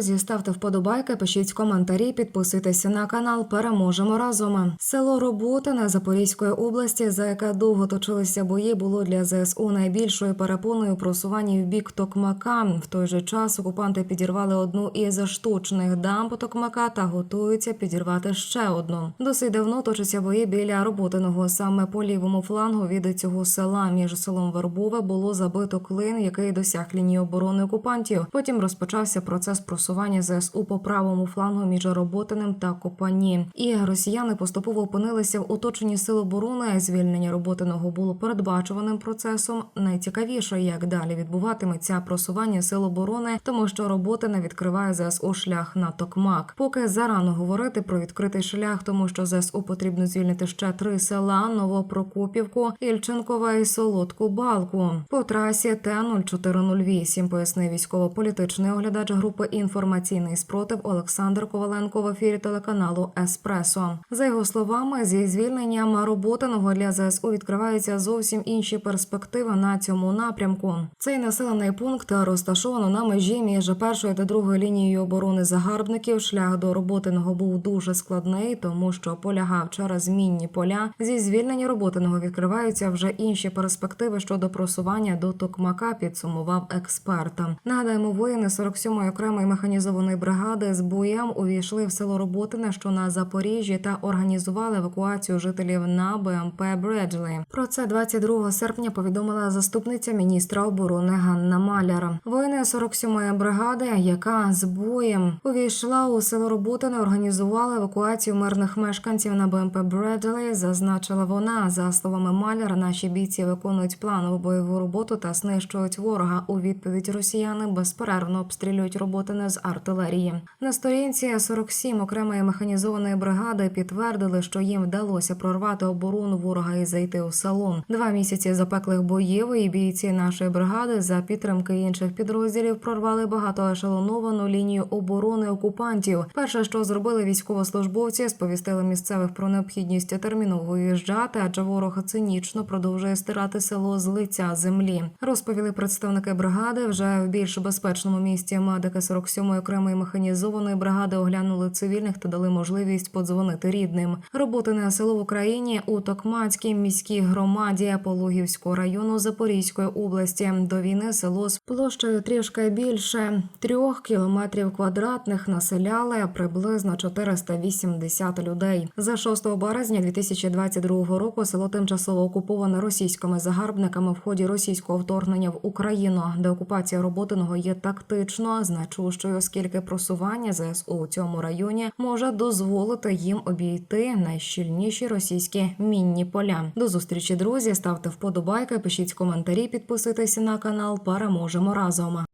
друзі, ставте вподобайки, пишіть коментарі, підписуйтеся на канал. Переможемо разом. Село Роботине Запорізької області, за яке довго точилися бої, було для ЗСУ найбільшою перепоною просування в бік Токмака. В той же час окупанти підірвали одну із штучних дамб Токмака та готуються підірвати ще одну. Досить давно точаться бої біля роботиного саме по лівому флангу від цього села. Між селом Вербове було забито клин, який досяг лінії оборони окупантів. Потім розпочався процес просування ЗСУ по правому флангу між Роботиним та Копані. І росіяни поступово опинилися в оточенні сил оборони. Звільнення Роботиного було передбачуваним процесом. Найцікавіше, як далі відбуватиметься просування сил оборони, тому що Роботине відкриває ЗСУ шлях на Токмак. Поки зарано говорити про відкритий шлях, тому що ЗСУ потрібно звільнити ще три села: Новопрокопівку, Ільченкова і Солодку Балку. По трасі Т-0408, пояснив військово-політичний оглядач групи інформаційний спротив Олександр Коваленко в ефірі телеканалу Еспресо. За його словами, зі звільненням роботиного для ЗСУ відкриваються зовсім інші перспективи на цьому напрямку. Цей населений пункт розташовано на межі між першою та другою лінією оборони загарбників. Шлях до роботиного був дуже складний, тому що полягав через мінні поля. Зі звільнення роботиного відкриваються вже інші перспективи щодо просування до Токмака. Підсумував експерт. Нагадаємо, воїни 47-ї окремої механізованої бригади з боєм увійшли в село Роботине, що на Запоріжжі, та організували евакуацію жителів на БМП Бреджлі. Про це 22 серпня повідомила заступниця міністра оборони Ганна Маляр. Воїни 47-ї бригади, яка з боєм увійшла у село Роботине, організували евакуацію мирних мешканців на БМП Бреджлі. Зазначила вона за словами Маляр. Наші бійці виконують планову бойову роботу та знищують ворога. У відповідь росіяни безперервно обстрілюють роботине з артилерії. На сторінці 47 окремої механізованої бригади підтвердили, що їм вдалося прорвати оборону ворога і зайти у салон. Два місяці запеклих боїв і бійці нашої бригади за підтримки інших підрозділів прорвали багатоешелоновану лінію оборони окупантів. Перше, що зробили військовослужбовці, сповістили місцевих про необхідність терміново їжджати, адже ворог цинічно продовжує стирати село з лиця землі. Розповіли представники бригади вже в більш безпечному місті Медика 47 7-ї окремої механізованої бригади оглянули цивільних та дали можливість подзвонити рідним. Роботи на село в Україні у Токмацькій міській громаді Пологівського району Запорізької області. До війни село з площею трішки більше трьох кілометрів квадратних населяли приблизно 480 людей. За 6 березня 2022 року село тимчасово окуповане російськими загарбниками в ході російського вторгнення в Україну, де окупація роботиного є тактично значущою оскільки просування ЗСУ у цьому районі може дозволити їм обійти найщільніші російські мінні поля. До зустрічі, друзі. Ставте вподобайки, пишіть коментарі, підписуйтесь на канал. Переможемо разом.